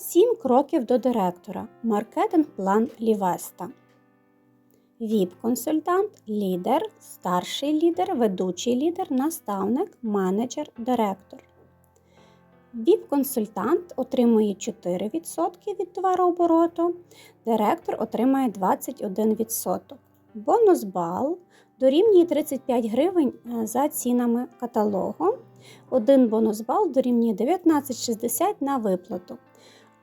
Сім кроків до директора. Маркетинг-план Лівеста. ВІП-консультант, лідер, старший лідер, ведучий лідер, наставник, менеджер, директор. ВІП-консультант отримує 4% від товарообороту, директор отримає 21%. Бонус бал дорівнює 35 гривень е, за цінами каталогу. Один бонус бал дорівнює 19,60 на виплату.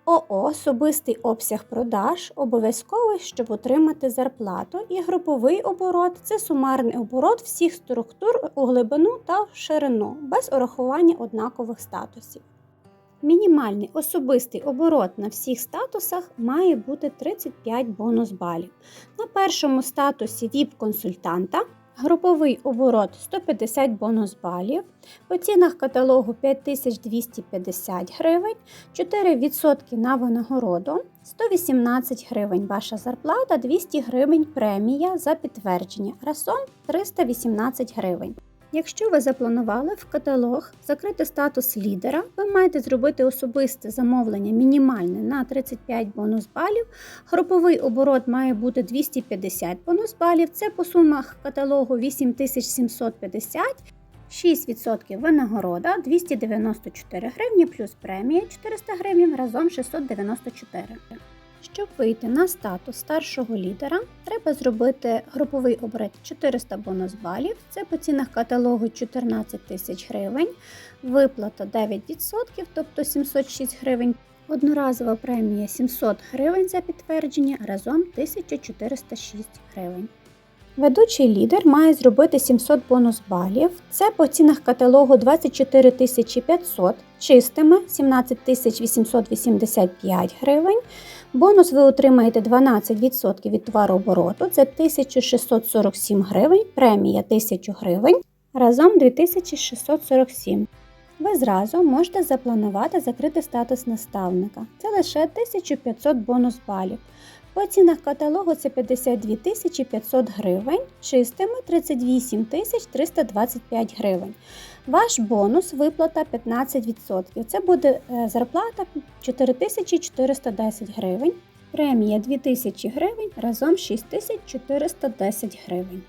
ОО особистий обсяг продаж обов'язковий, щоб отримати зарплату, і груповий оборот це сумарний оборот всіх структур у глибину та в ширину, без урахування однакових статусів. Мінімальний особистий оборот на всіх статусах має бути 35 бонус балів. На першому статусі ВІП-консультанта груповий оборот 150 бонус балів, по цінах каталогу 5250 гривень, 4% на винагороду, 118 гривень. Ваша зарплата, 200 гривень. Премія за підтвердження, разом 318 гривень. Якщо ви запланували в каталог закрити статус лідера, ви маєте зробити особисте замовлення мінімальне на 35 бонус балів. Груповий оборот має бути 250 бонус балів. Це по сумах каталогу 8750. 6% винагорода 294 гривні плюс премія 400 гривень разом 694. Щоб вийти на статус старшого лідера, треба зробити груповий оборот 400 бонус балів. Це по цінах каталогу 14 тисяч гривень, виплата 9%, тобто 706 гривень. Одноразова премія 700 гривень за підтвердження, разом 1406 гривень. Ведучий лідер має зробити 700 бонус балів. Це по цінах каталогу 24 500, чистими 17 885 гривень. Бонус ви отримаєте 12% від товарообороту, це 1647 гривень, премія 1000 гривень, разом 2647. Ви зразу можете запланувати закрити статус наставника. Це лише 1500 бонус балів. По цінах каталогу це 52 500 гривень, чистими 38 325 гривень. Ваш бонус виплата 15%. Це буде е, зарплата 4410 гривень, премія 2000 гривень, разом 6410 гривень.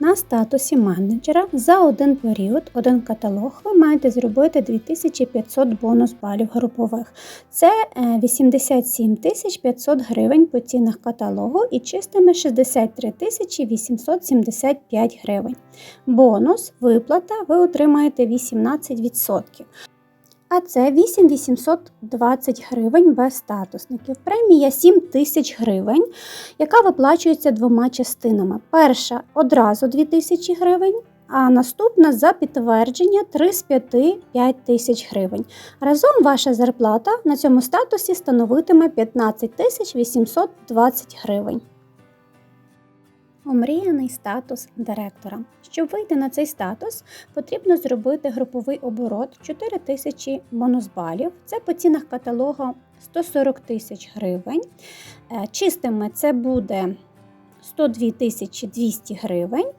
На статусі менеджера за один період, один каталог, ви маєте зробити 2500 бонус балів групових. Це 87 500 гривень по цінах каталогу і чистими 63 875 гривень. Бонус, виплата ви отримаєте 18%. А це 8820 гривень без статусників. Премія 7 тисяч гривень, яка виплачується двома частинами. Перша одразу 2000 гривень, а наступна за підтвердження 3 з 5 5 тисяч гривень. Разом ваша зарплата на цьому статусі становитиме 15 820 гривень. Омріяний статус директора. Щоб вийти на цей статус, потрібно зробити груповий оборот 4 тисячі бонус балів. Це по цінах каталогу 140 тисяч гривень. Е, Чистими це буде 102 тисячі 200 гривень.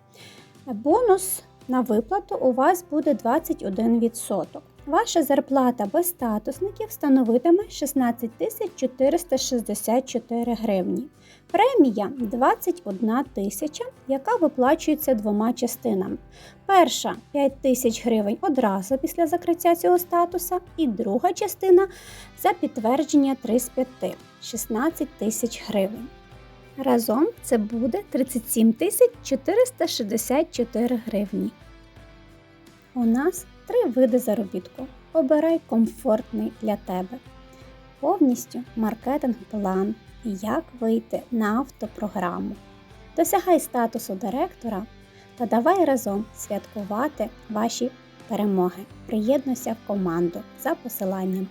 Бонус на виплату у вас буде 21%. Ваша зарплата без статусників становитиме 16 464 гривні. Премія 21 тисяча, яка виплачується двома частинами. Перша 5 тисяч гривень одразу після закриття цього статуса, і друга частина за підтвердження 3 з 5 16 тисяч гривень. Разом це буде 37 464 гривні. У нас три види заробітку. Обирай комфортний для тебе. Повністю маркетинг-план і як вийти на автопрограму. Досягай статусу директора та давай разом святкувати ваші перемоги. Приєднуйся в команду за посиланням.